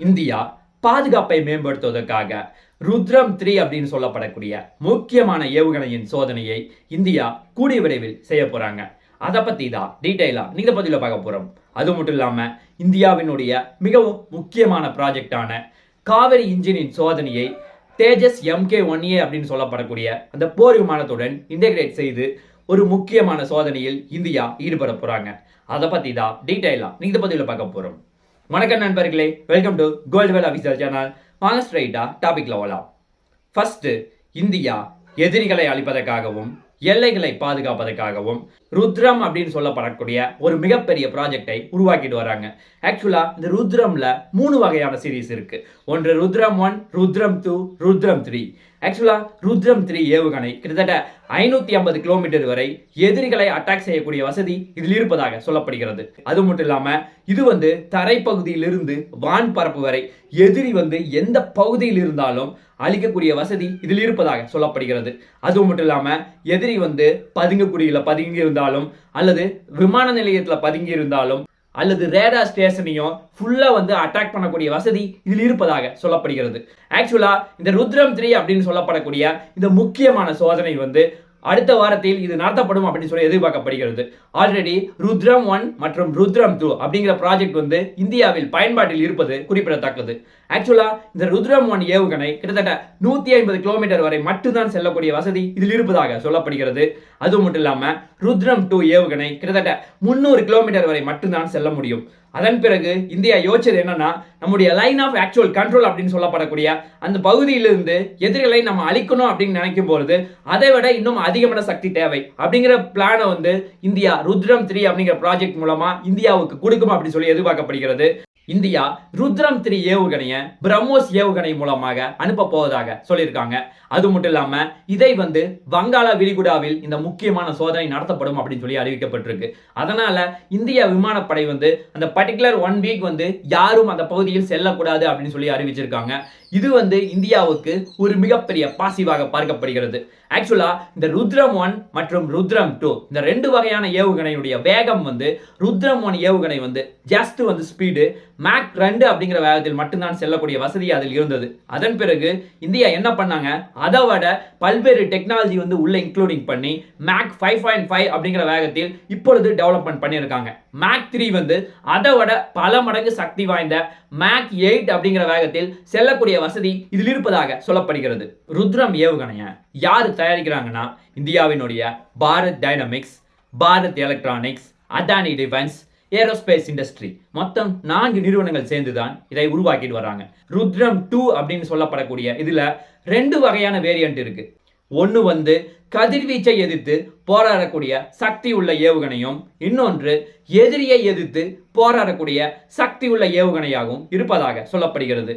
India பாதுகாப்பை மேம்படுத்துவதற்காக Rudram three அப்படின்னு சொல்லப்படக்கூடிய முக்கியமான ஏவுகணையின் சோதனையை இந்தியா கூடிய விரைவில் செய்ய போகிறாங்க அதை பற்றி தான் டீட்டெயிலாக நீங்கள் பதிவில் பார்க்க போகிறோம் அது மட்டும் இல்லாமல் இந்தியாவினுடைய மிகவும் முக்கியமான ப்ராஜெக்டான காவிரி இன்ஜினின் சோதனையை தேஜஸ் எம்கே ஒன் ஏ அப்படின்னு சொல்லப்படக்கூடிய அந்த போர் விமானத்துடன் இன்டெகிரேட் செய்து ஒரு முக்கியமான சோதனையில் இந்தியா ஈடுபட போகிறாங்க அதை பற்றி தான் டீட்டெயிலாக நீங்கள் பதிவில் பார்க்க போகிறோம் வணக்கம் நண்பர்களே welcome to gold well official channel வாங்க ஸ்ட்ரைட்டா டாபிக்ல ஓலாம் ஃபர்ஸ்ட் இந்தியா எதிரிகளை அழிப்பதற்காகவும் எல்லைகளை பாதுகாப்பதற்காகவும் ருத்ரம் அப்படின்னு சொல்லப்படக்கூடிய ஒரு மிகப்பெரிய ப்ராஜெக்டை உருவாக்கிட்டு வராங்க. ஆக்சுவலா இந்த ருத்ரம்ல மூணு வகையான சீரிஸ் இருக்கு. ஒன்று Rudram one Rudram two Rudram three ஆக்சுவலாக ருத்ரம் த்ரீ ஏவுகணை. கிட்டத்தட்ட ஐநூற்றி ஐம்பது கிலோமீட்டர் வரை எதிரிகளை அட்டாக் செய்யக்கூடிய வசதி இதில் இருப்பதாக சொல்லப்படுகிறது. அது மட்டும் இல்லாமல் இது வந்து தரைப்பகுதியிலிருந்து வான் பரப்பு வரை எதிரி வந்து எந்த பகுதியில் இருந்தாலும் அழிக்கக்கூடிய வசதி இதில் இருப்பதாக சொல்லப்படுகிறது. அது மட்டும் இல்லாமல் எதிரி வந்து பதுங்கக்குடியில பதுங்கி இருந்தாலும் அல்லது விமான நிலையத்தில் பதுங்கி இருந்தாலும் அல்லது ரேடா ஸ்டேஷனையும் ஃபுல்லா வந்து அட்டாக் பண்ணக்கூடிய வசதி இதில் இருப்பதாக சொல்லப்படுகிறது. ஆக்சுவலா இந்த ருத்ரம் த்ரீ அப்படின்னு சொல்லப்படக்கூடிய இந்த முக்கியமான சோதனை வந்து அடுத்த வாரத்தில் இது நடத்தப்படும் அப்படின்னு சொல்லி எதிர்பார்க்கப்படுகிறது. ஆல்ரெடி ருத்ரம் ஒன் மற்றும் ருத்ரம் டூ அப்படிங்கிற ப்ராஜெக்ட் வந்து இந்தியாவில் பயன்பாட்டில் இருப்பது குறிப்பிடத்தக்கது. ஆக்சுவலா இந்த ருத்ரம் ஒன் ஏவுகணை கிட்டத்தட்ட நூற்றி ஐம்பது கிலோமீட்டர் வரை மட்டும்தான் செல்லக்கூடிய வசதி இதில் இருப்பதாக சொல்லப்படுகிறது. அது மட்டும் இல்லாமல் ருத்ரம் டூ ஏவுகணை கிட்டத்தட்ட முன்னூறு கிலோமீட்டர் வரை மட்டும்தான் செல்ல முடியும். அதன் பிறகு இந்தியா யோசிச்சது என்னன்னா நம்முடைய லைன் ஆஃப் ஆக்சுவல் கண்ட்ரோல் அப்படின்னு சொல்லப்படக்கூடிய அந்த பகுதியிலிருந்து எதிரிகளை நம்ம அழிக்கணும் அப்படின்னு நினைக்கும் பொழுது அதை விட இன்னும் அதிகமான சக்தி தேவை. அப்படிங்கிற பிளானை வந்து இந்தியா ருத்ரம் த்ரீ அப்படிங்கிற ப்ராஜெக்ட் மூலமா இந்தியாவுக்கு கொடுக்கும் அப்படின்னு சொல்லி எதிர்பார்க்கப்படுகிறது. இந்தியா ருத்ரம் த்ரீ ஏவுகணைய பிரம்மோஸ் ஏவுகணை மூலமாக அனுப்ப போவதாக சொல்லியிருக்காங்க. அது மட்டும் இல்லாம இதை வந்து வங்காள விரிகுடாவில் இந்த முக்கியமான சோதனை நடத்தப்படும் அப்படின்னு சொல்லி அறிவிக்கப்பட்டிருக்கு. அதனால இந்திய விமானப்படை வந்து அந்த பர்டிகுலர் ஒன் வீக் வந்து யாரும் அந்த பகுதியில் செல்லக்கூடாது அப்படின்னு சொல்லி அறிவிச்சிருக்காங்க. இது வந்து இந்தியாவுக்கு ஒரு மிகப்பெரிய பாசிவாக பார்க்கப்படுகிறது. ஆக்சுவலா இந்த ருத்ரம் ஒன் மற்றும் ருத்ரம் டூ இந்த ரெண்டு வகையான ஏவுகணையுடைய வேகம் வந்து ருத்ரம் ஒன் ஏவுகணை வந்து ஜஸ்ட் வந்து ஸ்பீடு மேக் ரெண்டு அப்படிங்கிற வேகத்தில் மட்டும்தான் செல்லக்கூடிய வசதி அதில் இருந்தது. அதன் பிறகு இந்தியா என்ன பண்ணாங்க? அதை விட பல்வேறு டெக்னாலஜி வந்து உள்ள இன்க்ளூடிங் பண்ணி மேக் ஃபைவ் பாயிண்ட் ஃபைவ் அப்படிங்கிற வேகத்தில் இப்பொழுது டெவலப்மெண்ட் பண்ணியிருக்காங்க. மேக் த்ரீ வந்து அதை விட பல மடங்கு சக்தி வாய்ந்த மேக் எயிட் அப்படிங்கிற வேகத்தில் செல்லக்கூடிய வசதி இதில் இருப்பதாக சொல்லப்படுகிறது. ருத்ரம் ஏவுகணைய யார் தயாரிக்கிறாங்கன்னா? இந்தியாவினுடைய Bharat dynamics Bharat electronics Adani defence aerospace industry மொத்தம் நான்கு நிறுவனங்கள் சேர்ந்து தான் இதை உருவாக்கிட்டு வராங்க. ருத்ரம் டூ அப்படின்னு சொல்லப்படக்கூடிய இதுல ரெண்டு வகையான வேரியன்ட் இருக்கு. ஒன்று வந்து கதிர்வீச்சை எதிர்த்து போராடக்கூடிய சக்தி உள்ள ஏவுகணையும் இன்னொன்று எதிரியை எதிர்த்து போராடக்கூடிய சக்தி உள்ள ஏவுகணையாகவும் இருப்பதாக சொல்லப்படுகிறது.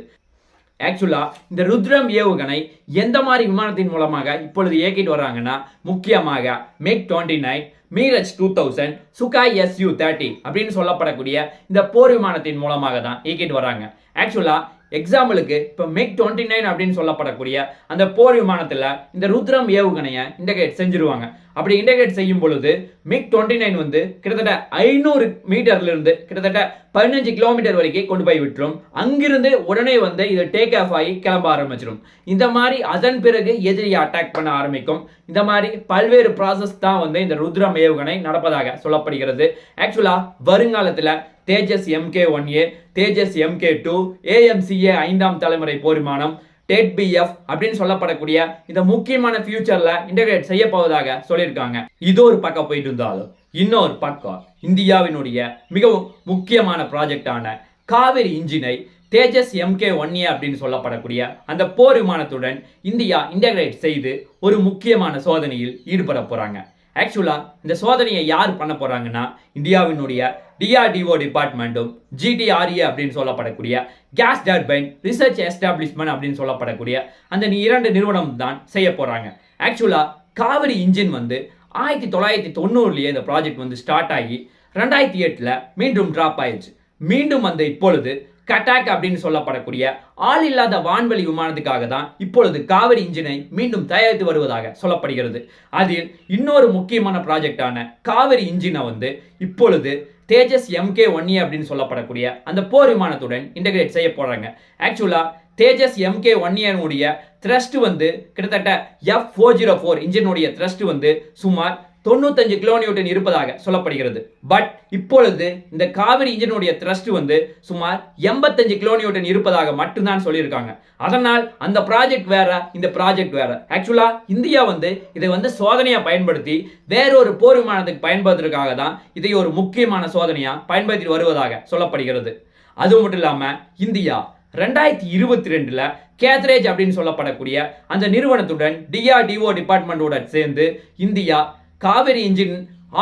ஆக்சுவலா இந்த ருத்ரம் ஏவுகணை எந்த மாதிரி விமானத்தின் மூலமாக இப்பொழுது இயக்கிட்டு வர்றாங்கன்னா முக்கியமாக MiG twenty nine Mirage two thousand Sukhoi SU thirty அப்படின்னு சொல்லப்படக்கூடிய இந்த போர் விமானத்தின் மூலமாக தான் இயக்கிட்டு வராங்க ஆக்சுவலா எக்ஸாம்பிளுக்கு இப்போ மிக் டுவெண்ட்டி நைன் அப்படின்னு சொல்லப்படக்கூடிய அந்த போர் விமானத்தில் இந்த ருத்ரம் ஏவுகணையை இன்டகிரேட் செஞ்சுருவாங்க. அப்படி இன்டகிரேட் செய்யும் பொழுது மிக் டுவெண்ட்டி நைன் வந்து கிட்டத்தட்ட ஐநூறு மீட்டர்லேருந்து கிட்டத்தட்ட பதினஞ்சு கிலோமீட்டர் வரைக்கும் கொண்டு போய் விட்டுரும். அங்கிருந்து உடனே வந்து இது டேக் ஆஃப் ஆகி கிளம்ப ஆரம்பிச்சிடும் இந்த மாதிரி அதன் பிறகு எதிரியை அட்டாக் பண்ண ஆரம்பிக்கும். இந்த மாதிரி பல்வேறு ப்ராசஸ் தான் வந்து இந்த ருத்ரம் ஏவுகணை நடப்பதாக சொல்லப்படுகிறது. ஆக்சுவலாக வருங்காலத்தில் Tejas MK one A Tejas MK two AMCA ஐந்தாம் தலைமுறை போர்மானம் டேட் பிஎஃப் அப்படின்னு சொல்லப்படக்கூடிய இந்த முக்கியமான ஃபியூச்சர்ல இன்டகிரேட் செய்ய போவதாக சொல்லியிருக்காங்க. இது ஒரு பக்கம் போயிட்டு இருந்தாலும் இன்னொரு பக்கம் இந்தியாவினுடைய மிகவும் முக்கியமான ப்ராஜெக்டான காவிரி இன்ஜினை தேஜஸ் எம்கே ஒன் ஏ அப்படின்னு சொல்லப்படக்கூடிய அந்த போர் விமானத்துடன் இந்தியா இன்டகிரேட் செய்து ஒரு முக்கியமான சோதனையில் ஈடுபட போறாங்க. ஆக்சுவலாக இந்த சோதனையை யார் பண்ண போகிறாங்கன்னா இந்தியாவினுடைய டிஆர்டிஓ டிபார்ட்மெண்ட்டும் ஜிடிஆர்ஏ அப்படின்னு சொல்லப்படக்கூடிய கேஸ் டர்பைன் ரிசர்ச் எஸ்டாப்ளிஷ்மெண்ட் அப்படின்னு சொல்லப்படக்கூடிய அந்த இரண்டு நிறுவனம் தான் செய்ய போகிறாங்க ஆக்சுவலாக காவிரி இன்ஜின் வந்து ஆயிரத்தி தொள்ளாயிரத்தி தொண்ணூறுலேயே இந்த ப்ராஜெக்ட் வந்து ஸ்டார்ட் ஆகி ரெண்டாயிரத்தி எட்டில் மீண்டும் ட்ராப் ஆயிடுச்சு. மீண்டும் அந்த இப்பொழுது கட்டாக் அப்படின்னு சொல்லப்படக்கூடிய ஆள் இல்லாத வான்வெளி விமானத்துக்காக தான் இப்பொழுது காவிரி இன்ஜினை மீண்டும் தயாரித்து வருவதாக சொல்லப்படுகிறது. அதில் இன்னொரு முக்கியமான ப்ராஜெக்டான காவிரி இன்ஜினை வந்து இப்பொழுது தேஜஸ் எம்கே ஒன் ஏ அப்படின்னு சொல்லப்படக்கூடிய அந்த போர் விமானத்துடன் இன்டகிரேட் செய்ய போகிறாங்க ஆக்சுவலாக தேஜஸ் எம்கே ஒன் ஏனுடைய த்ரஸ்ட் வந்து கிட்டத்தட்ட எஃப் ஃபோர் ஜீரோ ஃபோர் இன்ஜினுடைய த்ரஸ்ட் வந்து சுமார் தொண்ணூத்தஞ்சு கிலோநியூட்டன் இருப்பதாக சொல்லப்படுகிறது. பட் இப்பொழுது இந்த காவிரி இன்ஜினுடைய த்ரஸ்ட் வந்து சுமார் எண்பத்தஞ்சு கிலோநியூட்டன் இருப்பதாக மட்டும்தான் சொல்லியிருக்காங்க. அதனால் அந்த ப்ராஜெக்ட் வேற இந்த ப்ராஜெக்ட் வேற. ஆக்சுவலா இந்தியா வந்து இதை வந்து சோதனையா பயன்படுத்தி வேறொரு போர் விமானத்துக்கு பயன்படுத்துறதுக்காக தான் இதை ஒரு முக்கியமான சோதனையா பயன்படுத்தி வருவதாக சொல்லப்படுகிறது. அது மட்டும் இல்லாம இந்தியா ரெண்டாயிரத்தி இருபத்தி ரெண்டுல கேத்ரேஜ் அப்படின்னு சொல்லப்படக்கூடிய அந்த நிறுவனத்துடன் டிஆர்டிஓ டிபார்ட்மெண்ட்டோட சேர்ந்து India Kaveri engine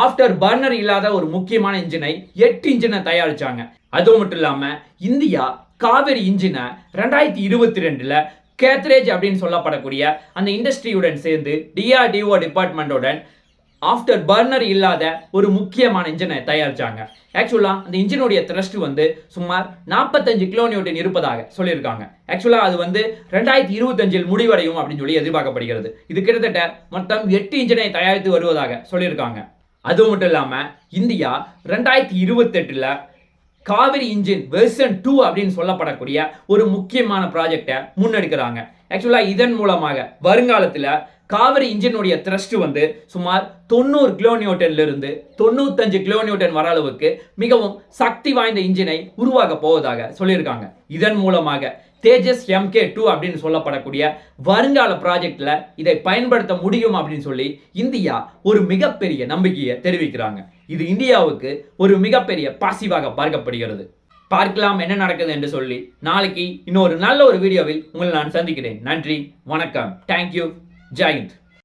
afterburner இல்லாத ஒரு முக்கியமான இன்ஜினை எட்டு இன்ஜினை தயாரிச்சாங்க. அது மட்டும் இல்லாம இந்தியா காவிரி இன்ஜினை ரெண்டாயிரத்தி இருபத்தி ரெண்டுல கேத்ரேஜ் அப்படின்னு சொல்லப்படக்கூடிய அந்த இண்டஸ்ட்ரியுடன் சேர்ந்து டிஆர்டிஓ டிபார்ட்மெண்ட்டுடன் ஆஃப்டர் பர்னர் இல்லாத ஒரு முக்கியமான இன்ஜினை தயாரிச்சாங்க. ஆக்சுவலாக அந்த இன்ஜினுடைய த்ரஸ்ட் வந்து சுமார் நாற்பத்தஞ்சு கிலோநியூட்டன் இருப்பதாக சொல்லியிருக்காங்க. ஆக்சுவலாக அது வந்து ரெண்டாயிரத்தி இருபத்தஞ்சில் முடிவடையும் அப்படின்னு சொல்லி எதிர்பார்க்கப்படுகிறது. இது கிட்டத்தட்ட மொத்தம் எட்டு இன்ஜினை தயாரித்து வருவதாக சொல்லியிருக்காங்க. அது மட்டும் இல்லாமல் இந்தியா ரெண்டாயிரத்தி இருபத்தெட்டில் காவிரி இன்ஜின் வெர்சன் டூ அப்படின்னு சொல்லப்படக்கூடிய ஒரு முக்கியமான ப்ராஜெக்டை முன்னெடுக்கிறாங்க. ஆக்சுவலாக இதன் மூலமாக வருங்காலத்தில் காவிரி இன்ஜினுடைய த்ரஸ்ட் வந்து சுமார் தொண்ணூறு கிலோநியூட்டன்ல இருந்து தொண்ணூத்தஞ்சு கிலோநியூட்டன் வர அளவுக்கு மிகவும் சக்தி வாய்ந்த இன்ஜினை உருவாக போவதாக சொல்லியிருக்காங்க. இதன் மூலமாக தேஜஸ் எம்கே டூ அப்படின்னு சொல்லப்படக்கூடிய வருங்கால ப்ராஜெக்டில் இதை பயன்படுத்த முடியும் அப்படின்னு சொல்லி இந்தியா ஒரு மிகப்பெரிய நம்பிக்கையை தெரிவிக்கிறாங்க. இது இந்தியாவுக்கு ஒரு மிகப்பெரிய பாசிவாக பார்க்கப்படுகிறது. பார்க்கலாம் என்ன நடக்குது என்று சொல்லி நாளைக்கு இன்னொரு நல்ல ஒரு வீடியோவில் உங்களை நான் சந்திக்கிறேன். நன்றி வணக்கம். தேங்க்யூ জয় হিন্দ